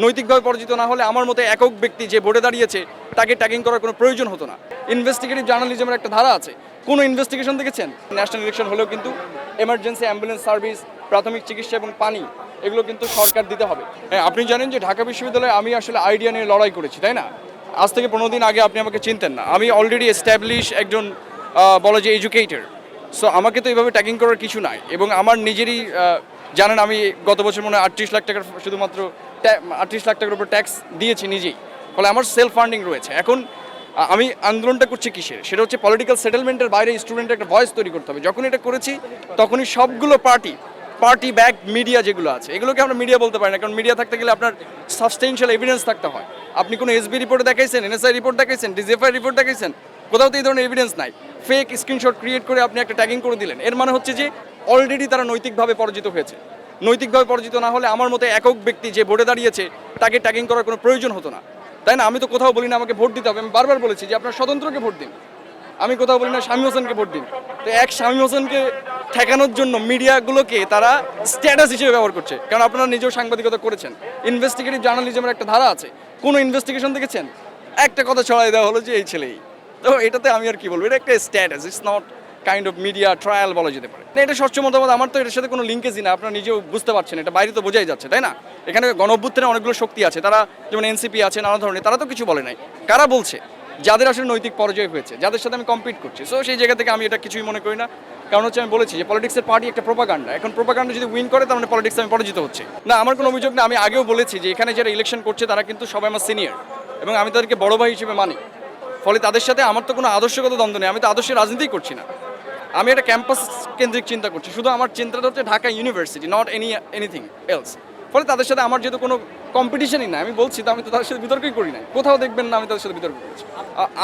নৈতিকভাবে পরাজিত না হলে আমার মতে একক ব্যক্তি যে ভোটে দাঁড়িয়েছে, তাকে ট্যাগিং করার কোনো প্রয়োজন হতো না। ইনভেস্টিগেটিভ জার্নালিজমের একটা ধারা আছে। কোনো ইনভেস্টিগেশন দেখেছেন? ন্যাশনাল ইলেকশন হলেও কিন্তু এমার্জেন্সি অ্যাম্বুলেন্স সার্ভিস প্রাথমিক চিকিৎসা এবং পানি, এগুলো কিন্তু সরকার দিতে হবে। হ্যাঁ আপনি জানেন যে ঢাকা বিশ্ববিদ্যালয়ে আমি আসলে আইডিয়া নিয়ে লড়াই করেছি, তাই না? আজ থেকে পনেরো দিন আগে আপনি আমাকে চিনতেন না। আমি অলরেডি এস্টাবলিশ একজন বলা যে এডুকেটর সো আমাকে তো এইভাবে ট্যাগিং করার কিছু নাই। এবং আমার নিজেরই জানেন আমি গত বছর মনে হয় আটত্রিশ লাখ টাকার শুধুমাত্র আটত্রিশ লাখ টাকার উপর ট্যাক্স দিয়েছি নিজেই। ফলে আমার সেলফ ফান্ডিং রয়েছে। এখন আমি আন্দোলনটা করছি কিসের? সেটা হচ্ছে পলিটিক্যাল সেটেলমেন্টের বাইরে স্টুডেন্টের একটা ভয়েস তৈরি করতে হবে। যখন এটা করেছি, তখনই সবগুলো পার্টি পার্টি ব্যাক মিডিয়া যেগুলো আছে, এগুলোকে আমরা মিডিয়া বলতে পারি না। কারণ মিডিয়া থাকতে গেলে আপনার সাবস্টেন্সিয়াল এভিডেন্স থাকতে হয়। আপনি কোনো এসবি রিপোর্ট দেখাইছেন এনএসআই রিপোর্ট দেখাইছেন ডিজিএফআই রিপোর্ট দেখাইছেন, কোথাও তো এই ধরনের এভিডেন্স নাই। ফেক স্ক্রিনশট ক্রিয়েট করে আপনি একটা ট্যাগিং করে দিলেন। এর মানে হচ্ছে যে অলরেডি তারা নৈতিকভাবে পরাজিত হয়েছে। নৈতিকভাবে পরাজিত না হলে আমার মতে একক ব্যক্তি যে ভোটে দাঁড়িয়েছে, তাকে ট্যাগিং করার কোনো প্রয়োজন হতো না। তাই না? আমি তো কোথাও বলি না আমাকে ভোট দিতে হবে। আমি বারবার বলেছি যে আপনার স্বতন্ত্রকে ভোট দিন। আমি কোথাও বলি না স্বামী হোসেনকে ভোট দিন। তো এক স্বামী হোসেনকে ঠেকানোর জন্য মিডিয়াগুলোকে তারা স্ট্যাটাস হিসেবে ব্যবহার করছে। কারণ আপনারা নিজেও সাংবাদিকতা করেছেন। ইনভেস্টিগেটিভ জার্নালিজমের একটা ধারা আছে। কোনো ইনভেস্টিগেশন দেখেছেন? একটা কথা ছড়াই দেওয়া হলো যে এই ছেলেই। তো এটাতে আমি আর কি বলব? এটা একটা status it's not kind of media trial বলা যেতে পারে। এটা স্বচ্ছ মতামত, আমার তো এটার সাথে কোনো লিঙ্কেজই না আপনারা নিজেও বুঝতে পারছেন, এটা বাইরে তো বোঝাই যাচ্ছে, তাই না? এখানে গণ অনেকগুলো শক্তি আছে, তারা যেমন এনসিপি আছে, নানা ধরনের, তারা তো কিছু বলে নাই। কারা বলছে? যাদের আসলে নৈতিক পরাজয় হয়েছে, যাদের সাথে আমি কম্পিট করছি। সো সেই জায়গা থেকে আমি এটা কিছুই মনে করি না। কারণ হচ্ছে আমি বলেছি যে পলিটিক্সের পার্টি একটা প্রোপাগান্ডা এখন প্রোপাগান্ডা যদি উইন করে, তার মানে পলিটিক্স আমি পরাজিত হচ্ছে। না, আমার কোনো অভিযোগ না আমি আগেও বলেছি যে, এখানে যারা ইলেকশন করছে, তারা কিন্তু সবাই আমার সিনিয়র এবং আমি তাদেরকে বড় ভাই হিসেবে মানি। ফলে তাদের সাথে আমার তো কোনো আদর্শগত দ্বন্দ্ব নেই, আমি তো আদর্শের রাজনীতি করছি না। আমি একটা ক্যাম্পাস কেন্দ্রিক চিন্তা করছি। শুধু আমার চিন্তাটা হচ্ছে Dhaka university not any anything else ফলে তাদের সাথে আমার যেহেতু কোনো কম্পিটিশনই না আমি বলছি তো আমি তো তাদের সাথে বিতর্কই করি না কোথাও দেখবেন না আমি তাদের সাথে বিতর্ক করেছি।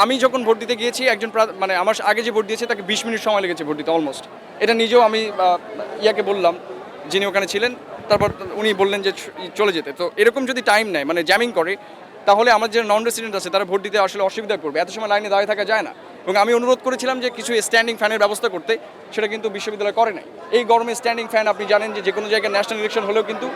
আমি যখন ভোট দিতে গিয়েছি, একজন মানে আমার আগে যে ভোট দিয়েছে, তাকে বিশ মিনিট সময় লেগেছে ভোট দিতে অলমোস্ট এটা নিজেও আমি ইয়াকে বললাম, যিনি ওখানে ছিলেন, তারপর উনি বললেন যে চলে যেতে। তো এরকম যদি টাইম নেয় মানে জ্যামিং করে তাহলে আমার যে নন রেসিডেন্ট আছে, তারা ভোট দিতে আসলে অসুবিধা করবে। এত সময় লাইনে দাঁড়িয়ে থাকা যায় না। এবং আমি অনুরোধ করেছিলাম যে কিছু স্ট্যান্ডিং ফ্যানের ব্যবস্থা করতে, সেটা কিন্তু বিশ্ববিদ্যালয় করে নাই। এই গরমে স্ট্যান্ডিং ফ্যান আপনি জানেন যে যে কোনো জায়গায় ন্যাশনাল ইলেকশন হলেও কিন্তু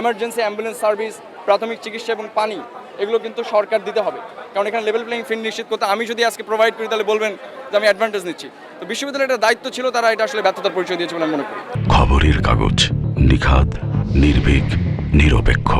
এমার্জেন্সি অ্যাম্বুলেন্স সার্ভিস প্রাথমিক চিকিৎসা এবং পানি, এগুলো কিন্তু সরকার দিতে হবে। কারণ এখানে লেভেল প্লেইং ফিল্ড নিশ্চিত করতে আমি যদি আজকে প্রোভাইড করি, তাহলে বলবেন যে আমি অ্যাডভান্টেজ নিচ্ছি। তো বিশ্ববিদ্যালয়ের দায়িত্ব ছিল, তারা এটা আসলে ব্যর্থতার পরিচয় দিয়েছে বলে মনে করি। খবরের কাগজ নিখাত নির্ভীক, নিরপেক্ষ।